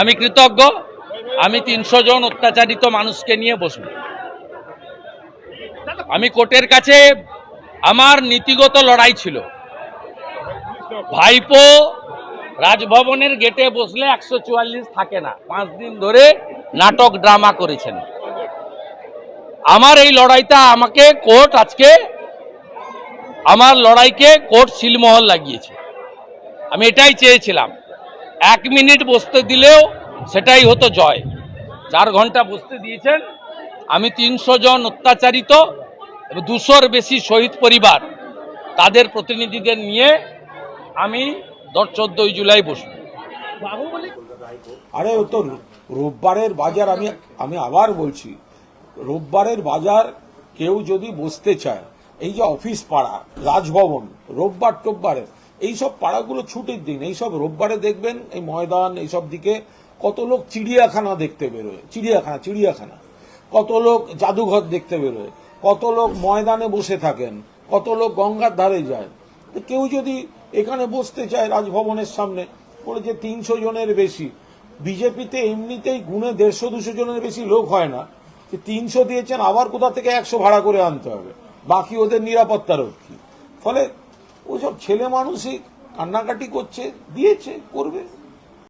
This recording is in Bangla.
আমি কৃতজ্ঞ। আমি তিনশো জন অত্যাচারিত মানুষকে নিয়ে বসব। আমি কোর্টের কাছে আমার নীতিগত লড়াই ছিল। ভাইপো রাজভবনের গেটে বসলে একশো চুয়াল্লিশ থাকে না। পাঁচ দিন ধরে নাটক, ড্রামা করেছেন। আমার এই লড়াইটা আমাকে কোর্ট আজকে, আমার লড়াইকে কোর্ট সিলমোহর লাগিয়েছে। আমি এটাই চেয়েছিলাম। এক মিনিট বসতে দিলেও সেটাই হতো জয়। চার ঘণ্টা বসতে দিয়েছেন। আমি তিনশো জন অত্যাচারিত, দুশোর বেশি শহীদ পরিবার তাদের প্রতিনিধিদের নিয়ে আমি দশ চোদ্দই জুলাই বসব। আরে ও তো রোববারের বাজার, আমি আমি আবার বলছি, রোববারের বাজার কেউ যদি বসতে চায়, এই যে অফিস পাড়া, রাজভবন, রোববার টোববারে এইসব পাড়াগুলো ছুটির দিন, এইসব রোববারে দেখবেন, এই ময়দান, এইসব দিকে কত লোক চিড়িয়াখানা দেখতে বেরোয়, চিড়িয়াখানা চিড়িয়াখানা। কত লোক জাদুঘর দেখতে বেরোয়, কত লোক ময়দানে বসে থাকেন, কত লোক গঙ্গার ধারে যায়। কেউ যদি এখানে বসতে চায় রাজভবনের সামনে বলেছে তিনশো জনের বেশি, বিজেপিতে এমনিতেই গুণে দেড়শো, দুশো জনের বেশি লোক হয় না, যে তিনশো দিয়েছেন, আবার কোথা থেকে একশো ভাড়া করে আনতে হবে? বাকি ওদের নিরাপত্তা রক্ষী। ফলে ওসব ছেলে মানুষই কান্নাকাটি করছে দিয়েছে করবে।